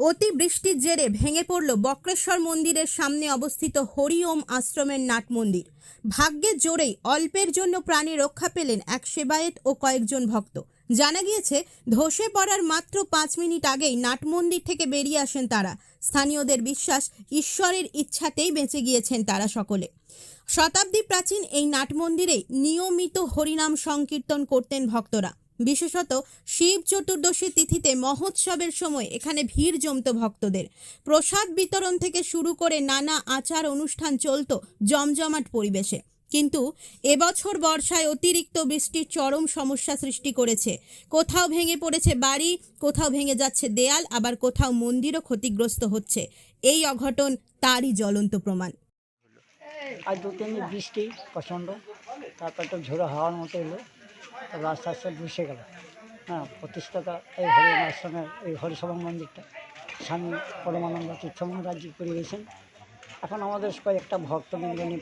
অতি বৃষ্টির জেরে ভেঙে পড়ল বক্রেশ্বর মন্দিরের সামনে অবস্থিত হরিওম আশ্রমের নাট মন্দির। ভাগ্যের জোরেই অল্পের জন্য প্রাণে রক্ষা পেলেন এক সেবায়েত ও কয়েকজন ভক্ত। জানা গিয়েছে, ধসে পড়ার মাত্র পাঁচ মিনিট আগেই নাট মন্দির থেকে বেরিয়ে আসেন তারা। স্থানীয়দের বিশ্বাস, ঈশ্বরের ইচ্ছাতেই বেঁচে গিয়েছেন তারা সকলে। শতাব্দী প্রাচীন এই নাট মন্দিরে নিয়মিত হরিনাম সংকীর্তন করতেন ভক্তরা। বিশেষত শিব চতুর্দশী তিথিতে মহোৎসবের সময় এখানে ভিড় জমত ভক্তদের। প্রসাদ বিতরণ থেকে শুরু করে নানা আচার অনুষ্ঠান চলত জমজমাট পরিবেশে। কিন্তু এবছর বর্ষায় অতিরিক্ত বৃষ্টির চরম সমস্যা সৃষ্টি করেছে। কোথাও ভেঙে পড়েছে বাড়ি, কোথাও ভেঙে যাচ্ছে দেয়াল, আবার কোথাও মন্দিরও ক্ষতিগ্রস্ত হচ্ছে। এই অঘটন তারই জ্বলন্ত প্রমাণ। আর দু তিন বৃষ্টি প্রচণ্ড, তারপর তো ঝোড়ো হাওয়ার মতো এলো। তারপর আস্তে আস্তে বসে গেল। হ্যাঁ প্রতিষ্ঠাতা এই হরি আশ্রমের এই হরিসভা মন্দিরটা স্বামী পরমানন্দ তীর্থ মহারাজি করে গেছেন। এখন আমাদের কয়েকটা ভক্তবৃন্দ নিয়ে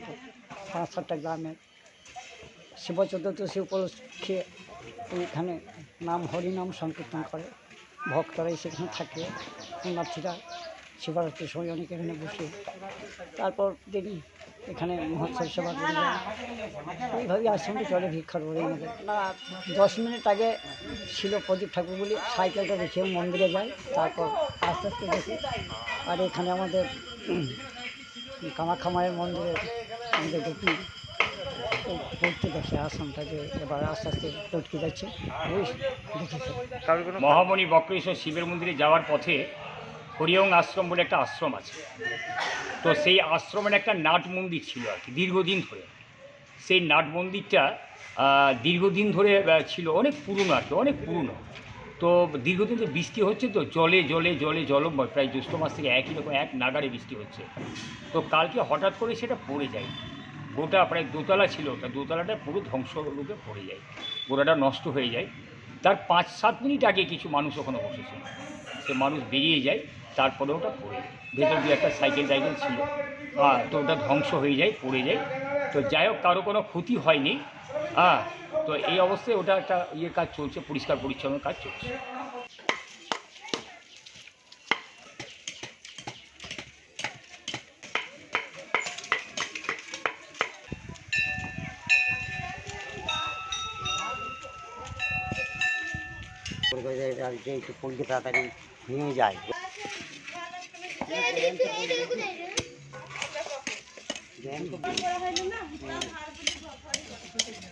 পাঁচ সাতটা গ্রামের শিব চতুর্দশী উপলক্ষে এইখানে নাম হরিনাম সংকীর্তন করে। ভক্তরাই সেখানে থাকে। পুণ্যার্থীরা শিবরাত্রির সময় অনেক এখানে বসে। তারপর দিন এখানে মহোৎসব সেবা করে যায় এইভাবেই আশ্রমটি চলে ভিক্ষার করে আমাদের দশ মিনিট আগে ছিল প্রদীপ ঠাকুর বলে সাইকেলটা রেখে মন্দিরে যায় তারপর আস্তে আস্তে দেখি। আর এখানে আমাদের উম, কামাখ্যা মায়ের মন্দিরে আমাদের দেখি পড়তে দেখে আশ্রমটা যে এবার আস্তে আস্তে টটকে যাচ্ছে। মহামণি বক্রেশ্বর শিবের মন্দিরে যাওয়ার পথে হরিয়ং আশ্রম বলে একটা আশ্রম আছে। তো সেই আশ্রমের একটা নাট মন্দির ছিল আর কি, দীর্ঘদিন ধরে। সেই নাট মন্দিরটা দীর্ঘদিন ধরে ছিল, অনেক পুরনো আর কি, অনেক পুরনো। তো দীর্ঘদিন তো বৃষ্টি হচ্ছে তো জলে জলে জলে জলময়, প্রায় জ্যৈষ্ঠ মাস থেকে একই রকম এক নাগারে বৃষ্টি হচ্ছে। তো কালকে হঠাৎ করে সেটা পড়ে যায়। গোটা প্রায় দোতলা ছিল ওটা দোতলাটা পুরো ধ্বংসরূপে পড়ে যায়। গোটাটা নষ্ট হয়ে যায়। তার পাঁচ সাত মিনিট আগে কিছু মানুষ ওখানে বসেছিল। সে মানুষ বেরিয়ে যায়। তারপরে ওটা পড়ে ভেতর দিয়ে একটা সাইকেল টাইকেল ছিল। হ্যাঁ তো ওটা ধ্বংস হয়ে যায়, পড়ে যায়। তো যাই হোক, কারও কোনো ক্ষতি হয়নি। হ্যাঁ তো এই অবস্থায় ওটা একটা ইয়ে কাজ চলছে, পরিষ্কার পরিচ্ছন্ন কাজ চলছে। একটু পড়লে তাড়াতাড়ি ভেঙে যায়। Thank you.